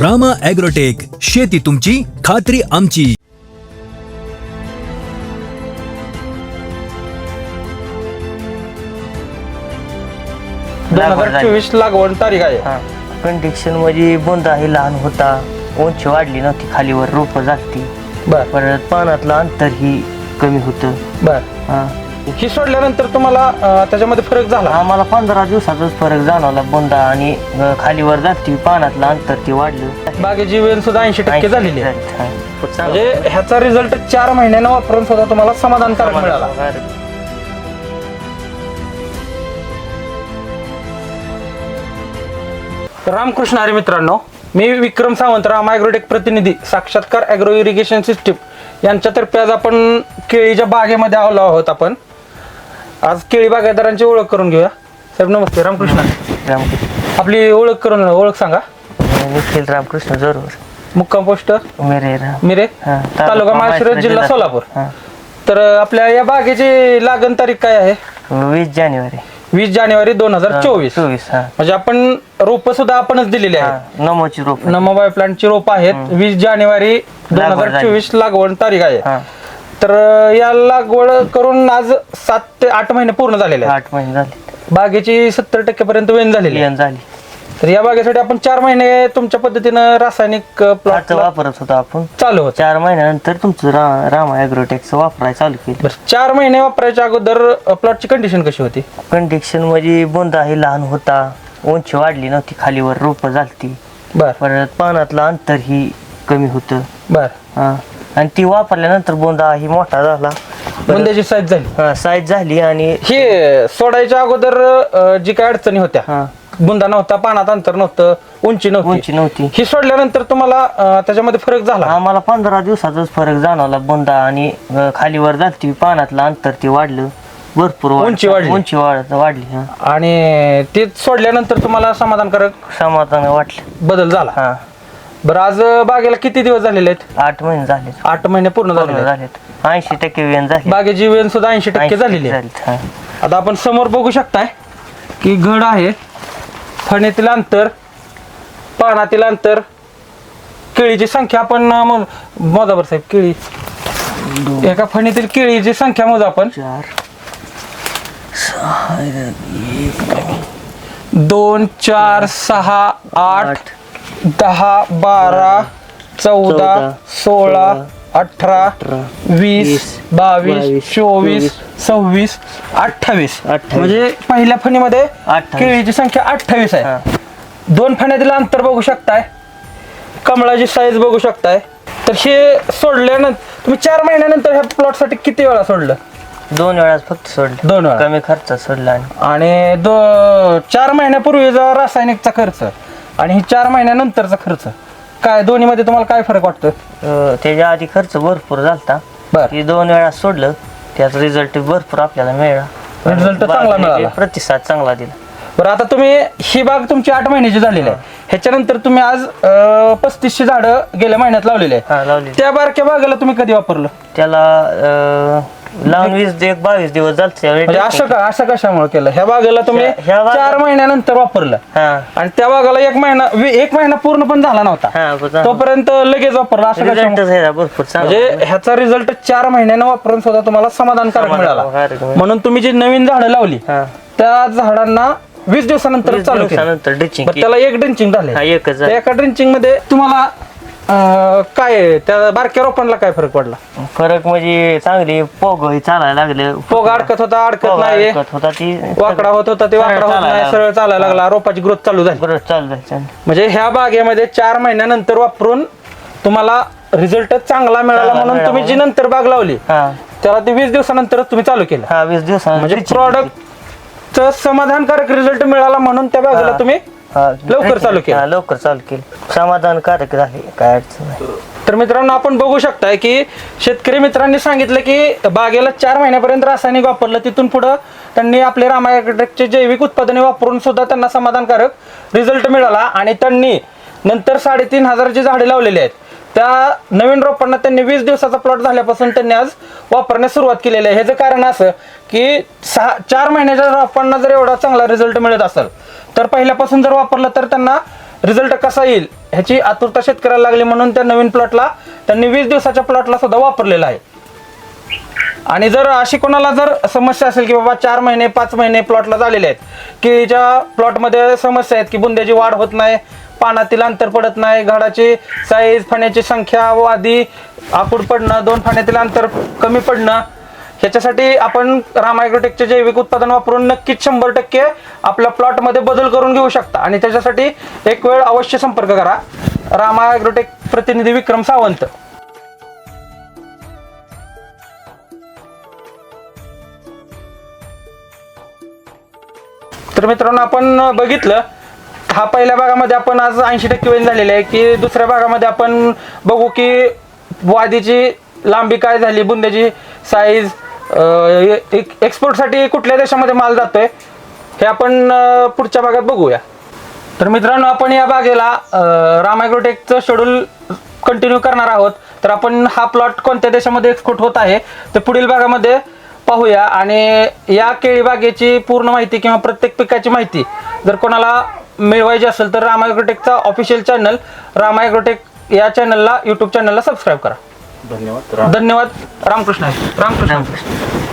Rama agrotech शेती तुमची खात्री आमची. दोन हजार चोवीस लागवड तारीख आहे. हा. कंडिक्शनमध्ये बोंदाही लहान होता. उंची वाढली नव्हती खालीवर रोप झालती. बर. परत पानातलं अंतर ही कमी होतं. बर. हा. ही सोडल्यानंतर तुम्हाला अं, त्याच्यामध्ये फरक झाला? आम्हाला पंधरा दिवसाचाच फरक जाणवला. बोंदा आणि अं, खालीवर जाती पानातलं अंतर ते वाढलं. बागेची वेळ सुद्धा ऐंशी टक्के झालेली आहे. हा. म्हणजे ह्याचा रिझल्ट चार महिन्यानं वापरून सुद्धा तुम्हाला समाधानकारक मिळाला. रामकृष्ण हरी मित्रांनो मी विक्रम सावंत राम ॲग्रोटेक प्रतिनिधी साक्षात्कार ॲग्रो इरिगेशन सिस्टीम यांच्यातर्फे आज आपण केळीच्या बागेमध्ये आलो आहोत आपण. आज केळी बागायतदारांची ओळख करून घेऊया. साहेब नमस्ते. रामकृष्ण. रामकृष्ण. आपली ओळख करून ओळख सांगा. निखिल रामकृष्ण जरूर मुक्काम पोस्ट? मेरे राम मिरे? हा, तालुका माळशिरस जिल्हा सोलापूर. हा. तर आपल्या या बागेची लागण तारीख काय आहे? वीस जानेवारी. वीस जानेवारी दोन हजार चोवीस. चोवीस हा. म्हणजे आपण रोप सुद्धा आपणच दिलेली हा, आहेत नमोची रोप. नमाबाई प्लांटची रोप आहेत. वीस जानेवारी दोन लागवड हजार झाली. चोवीस लागवड तारीख आहे. हा. तर या लागवड करून आज सात ते आठ महिने पूर्ण झालेले आहेत. आठ महिने झाले बागेची सत्तर टक्के पर्यंत वेन झालेली आहे. बियाण झाली. तर या बागेसाठी आपण चार महिने तुमच्या पद्धतीनं रासायनिक प्लॉट वापरत होतो आपण. चालू होत. चार महिन्यानंतर तुमचं रा रामा ॲग्रोटेकचं वापरायला चालू केलं. बरं चार महिने वापरायच्या अगोदर प्लॉटची कंडिशन कशी होती? कंडिक्शनमध्ये बोंदाही लहान होता उंची वाढली नव्हती खालीवर रोप झालती. बर. परत पानातलं अंतर ही कमी होतं. बर. हा. आणि ती वापरल्यानंतर बोंदा ही मोठा झाला. बुंद्याची साईज झाली. साईज झाली आणि हे सोडायच्या अगोदर अं, जी काय अडचणी होत्या हा. बुंदा नव्हता पानात अंतर नव्हतं उंची नव्हती. उंची नव्हती. ही सोडल्यानंतर तुम्हाला अं, त्याच्यामध्ये फरक झाला? आम्हाला पंधरा दिवसाचाच फरक जाणवला बोंदा आणि अं, खालीवर झालती पानातलं अंतर ते वाढलं. भरपूर वाढ- उंची वाढली. उंची वाढ वाढली हा. आणि ते सोडल्यानंतर तुम्हाला समाधानकारक समाधान वाटलं. बदल झाला. हा. बरं आज बागेला किती दिवस झालेले आहेत? आठ महिने झाले आठ महिने पूर्ण झालेले आहेत. झालेत. ऐंशी टक्के वेन झाली. बागेची वेळ सुद्धा ऐंशी टक्के 80 झालेली आहे. झालीत, हा. आता आपण समोर बघू शकताय की घड आहे. फण्यातील अंतर पानातील अंतर केळीची संख्या आपण अं, मोज मोजाबर साहेब केळी. एका फणीतील केळीची संख्या मोजा आपण. चार सहा एक दोन चार सहा आठ. दहा बारा चौदा सोळा अठरा वीस वीस, बावीस चोवीस सव्वीस अठ्ठावीस. म्हणजे पहिल्या फणीमध्ये. केळीची संख्या अठ्ठावीस. आहे. दोन फण्यातील अंतर बघू शकताय. कमळाची साईज बघू शकताय. तर हे सोडल्यानंतर तुम्ही चार महिन्यानंतर ह्या प्लॉटसाठी किती वेळा सोडलं? दोन वेळाच फक्त सोडलं. दोन वेळा. कमी खर्च सोडला आणि आणि दो चार महिन्यापूर्वीचा रासायनिकचा खर्च. आणि ही चार महिन्यानंतरचा खर्च. काय दोन्हीमध्ये तुम्हाला काय फरक वाटतो अं, त्याच्या आधी खर्च भरपूर झालता. बर. ते दोन वेळा सोडलं त्याचा रिझल्ट भरपूर आपल्याला मिळाला. Result चांगला मिळाला. प्रतिसाद चांगला दिला. बरं आता तुम्ही ही बाग तुमची आठ महिन्याची झालेली आहे. ह्याच्यानंतर तुम्ही आज अं, पस्तीसशे झाडं गेल्या महिन्यात लावलेले आहे. हा लावली त्या बारक्या बागेला तुम्ही कधी वापरलं? त्याला अं, लावून वीस एक बावीस दिवस म्हणजे असं का असं कशामुळे केलं? ह्या बागेला तुम्ही ह्या- ह्या बागे- चार महिन्यानंतर वापरलं. हा. आणि त्या बागाला एक महिना वी- एक महिना पूर्ण पण झाला नव्हता. हा. तोपर्यंत लगेच वापरला असं कशामुळे? रिझल्टच आहे भरपूर चांगला म्हणजे ह्याचा रिझल्ट चार महिन्यानं वापरून सुद्धा तुम्हाला समाधानकारक मिळाला. समाधानकारक मिळाला. म्हणून तुम्ही जी नवीन झाडं लावली हा. त्या झाडांना वीस दिवसानंतर वीस चालू केलं. दिवसानंतर बरं, त्याला एक ड्रिंचिंग झाले. हा एकच त्या झालं. एका ड्रिंचिंगमध्ये तुम्हाला अं, काय? त्या बारक्या रोपांना काय फरक पडला? फरक म्हणजे चांगली पोग चालायला लागले. पोग अडकत होता अडकत पोग नाही अडकत होता ती वाकडा होत होता ते वाकडा होत चालायला नाही सरळ चालायला लागला. रोपाची ग्रोथ चालू झाली. बरं चालू आहे म्हणजे ह्या बागेमध्ये चार महिन्यानंतर वापरून तुम्हाला रिझल्ट चांगला मिळाला म्हणून तुम्ही जी. नंतर बाग लावली हा. त्याला ते वीस दिवसानंतरच तुम्ही चालू केलं. हा वीस दिवसांनी म्हणजे प्रॉडक्ट समाधानकारक रिझल्ट मिळाला म्हणून त्या बागेला. तुम्ही हा, लवकर चालू केलं. हा, लवकर चालू केलं. समाधानकारक झाले काय अडचण नाही. तर मित्रांनो आपण बघू शकताय की शेतकरी मित्रांनी सांगितलं की बागेला चार महिन्यापर्यंत रासायनिक वापरलं तिथून पुढं त्यांनी आपले रामायग्रेटचे जैविक उत्पादने वापरून सुद्धा त्यांना समाधानकारक रिझल्ट मिळाला आणि त्यांनी नंतर साडेतीन हजाराची झाडे लावलेली आहेत. त्या नवीन रोपांना त्यांनी वीस दिवसाचा प्लॉट झाल्यापासून त्यांनी आज वापरण्यास सुरुवात केलेली आहे. ह्याचं कारण असं की सहा चार महिन्याच्या रोपांना जर एवढा चांगला रिझल्ट मिळत असेल तर पहिल्यापासून जर वापरलं तर त्यांना रिझल्ट कसा येईल ह्याची आतुरता शेतकऱ्याला लागली म्हणून त्या नवीन प्लॉटला त्यांनी वीस दिवसाच्या प्लॉटला सुद्धा वापरलेला आहे. आणि जर अशी कोणाला जर समस्या असेल की बाबा चार महिने पाच महिने प्लॉटला झालेले आहेत की ज्या प्लॉटमध्ये समस्या आहेत की बुंद्याची वाढ होत नाही पानातील अंतर पडत नाही घडाची साईज फाण्याची संख्या व आधी आकूड पडणं दोन फाण्यातील अंतर कमी पडणं ह्याच्यासाठी आपण रामायग्रोटेकचे जैविक उत्पादन वापरून नक्कीच शंभर टक्के आपल्या प्लॉटमध्ये बदल करून घेऊ शकता. आणि त्याच्यासाठी एक वेळ अवश्य संपर्क करा. रामायग्रोटेक प्रतिनिधी विक्रम सावंत. तर मित्रांनो आपण बघितलं हा पहिल्या भागामध्ये आपण आज ऐंशी टक्के वेळ झालेली आहे की दुसऱ्या भागामध्ये आपण बघू की वादीची लांबी काय झाली बुंद्याची साईज एक्सपोर्टसाठी कुठल्या देशामध्ये माल जातोय हे आपण पुढच्या भागात बघूया. तर मित्रांनो आपण या बागेला रामायग्रोटेकचं शेड्यूल कंटिन्यू करणार आहोत. तर आपण हा प्लॉट कोणत्या देशामध्ये एक्सपोर्ट होत आहे ते पुढील भागामध्ये पाहूया. आणि या केळी बागेची पूर्ण माहिती किंवा प्रत्येक पिकाची माहिती जर कोणाला मिळवायची असेल तर रामायग्रोटेकचा ऑफिशियल चॅनल रामायग्रोटेक या चॅनलला यूट्यूब चॅनलला सबस्क्राईब करा. धन्यवाद. धन्यवाद. रामकृष्ण रामकृष्ण. रामकृष्ण.